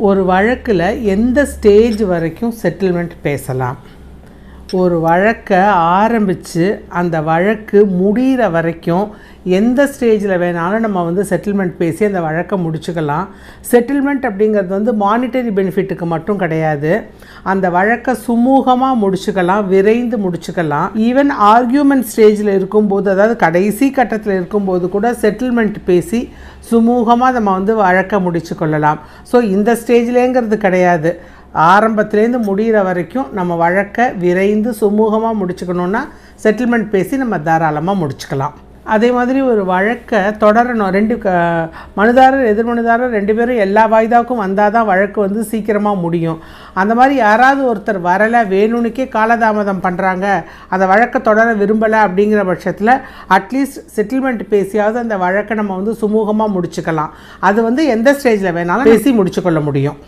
ஒரு வழக்கில் எந்த ஸ்டேஜ் வரைக்கும் செட்டில்மெண்ட் பேசலாம்? ஒரு வழக்கை ஆரம்பித்து அந்த வழக்கு முடிகிற வரைக்கும் எந்த ஸ்டேஜில் வேணாலும் நம்ம வந்து செட்டில்மெண்ட் பேசி அந்த வழக்கை முடிச்சுக்கலாம். செட்டில்மெண்ட் அப்படிங்கிறது வந்து மானிட்டரி பெனிஃபிட்டுக்கு மட்டும் கிடையாது. அந்த வழக்கை சுமூகமாக முடிச்சுக்கலாம் விரைந்து முடிச்சுக்கலாம். ஈவன் ஆர்கியூமெண்ட் ஸ்டேஜில் இருக்கும்போது அதாவது கடைசி கட்டத்தில் இருக்கும்போது கூட செட்டில்மெண்ட் பேசி சுமூகமாக நம்ம வந்து வழக்கை முடிச்சு கொள்ளலாம் ஸோ இந்த ஸ்டேஜ்லேங்கிறது கிடையாது. ஆரம்பத்துலேருந்து முடிகிற வரைக்கும் நம்ம வழக்கை விரைந்து சுமூகமாக முடிச்சுக்கணுன்னா செட்டில்மெண்ட் பேசி நம்ம தாராளமாக முடிச்சுக்கலாம். அதே மாதிரி ஒரு வழக்கை தொடரணும். ரெண்டு க மனுதாரர் எதிர்மனுதாரர் ரெண்டு பேரும் எல்லா வாய்தாவுக்கும் வந்தால் தான் வழக்கு வந்து சீக்கிரமாக முடியும். அந்த மாதிரி யாராவது ஒருத்தர் வரலை வேணும்னுக்கே காலதாமதம் பண்ணுறாங்க அந்த வழக்கை தொடர விரும்பலை அப்படிங்கிற பட்சத்தில் அட்லீஸ்ட் செட்டில்மெண்ட் பேசியாவது அந்த வழக்கை நம்ம வந்து சுமூகமாக முடிச்சுக்கலாம். அது வந்து எந்த ஸ்டேஜில் வேணாலும் பேசி முடிச்சுக்கொள்ள முடியும்.